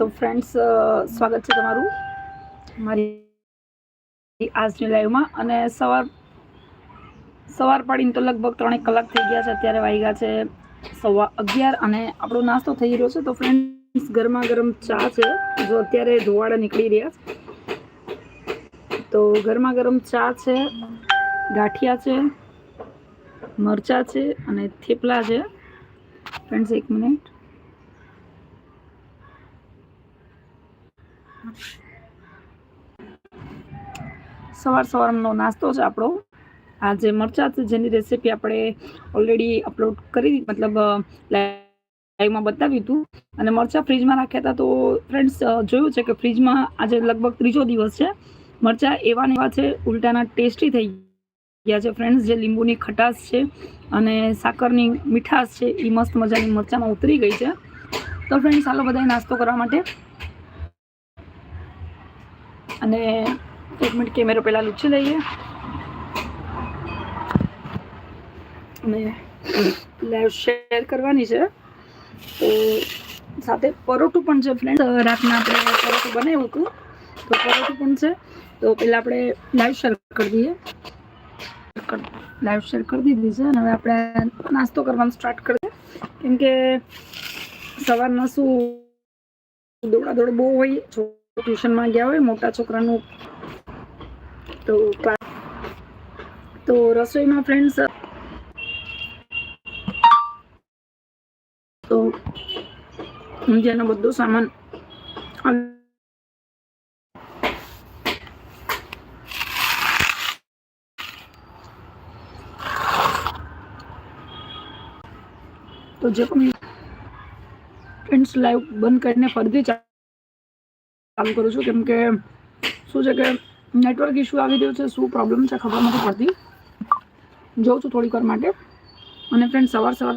તો ફ્રેન્ડ્સ સ્વાગત છે તમારું મારી આજની લાઈવમાં અને સવાર સવાર પાડીને તો લગભગ ત્રણેક કલાક થઈ ગયા છે, અત્યારે વાગ્યા છે સવા અગિયાર અને આપણો નાસ્તો થઈ રહ્યો છે. તો ફ્રેન્ડ્સ ગરમા ગરમ ચા છે, જો અત્યારે ધોવાડા નીકળી રહ્યા તો ગરમા ગરમ ચા છે, ગાંઠિયા છે, મરચા છે અને થેપલા છે. ફ્રેન્ડ્સ એક મિનિટ સવાર સવારનો નાસ્તો છે આપણો. આ જે મરચાં છે, જેની રેસીપી આપણે ઓલરેડી અપલોડ કરી મતલબ લાઈવમાં બતાવ્યું હતું અને મરચાં ફ્રીજમાં રાખ્યા હતા તો ફ્રેન્ડ્સ જોયું છે કે ફ્રીજમાં આજે લગભગ ત્રીજો દિવસ છે. મરચાં એવા ને એવા છે, ઉલટાના ટેસ્ટી થઈ ગયા છે ફ્રેન્ડ્સ જે લીંબુની ખટાશ છે અને સાકરની મીઠાશ છે એ મસ્ત મજાની મરચાંમાં ઉતરી ગઈ છે. તો ફ્રેન્ડ્સ ચાલો બધાએ નાસ્તો કરવા માટે અને એક મિનિટ કેમેરો પહેલાં લૂછી લઈએ. અને લાઈવ શેર કરવાની છે. તો સાથે પરોઠું પણ છે ફ્રેન્ડ રાતના આપણે પરોઠું બનાવ્યું હતું. તો પરોઠું પણ છે. તો પહેલાં આપણે લાઈવ શેર કરી દઈએ. લાઈવ શેર કરી દીધી છે અને હવે આપણે નાસ્તો કરવાનું સ્ટાર્ટ કરીએ. કેમ કે સવારના શું દોડા દોડ બહુ હોય ટ્યુશનમાં ગયા હોય મોટા છોકરાનું. તો તો રસોઈમાં ફ્રેન્ડ્સ તો ઊંધિયાનો બધો સામાન તો જે પણ ફ્રેન્ડ્સ લાઈવ બંધ કરીને ફરીથી ચાલુ કરું છું કેમ કે શું છે કે નેટવર્ક ઇશ્યુ આવી રહ્યો છે, શું પ્રોબ્લેમ છે ખબર નથી પડતી. જોઉં છું થોડીક વાર માટે. અને ફ્રેન્ડ સવાર સવાર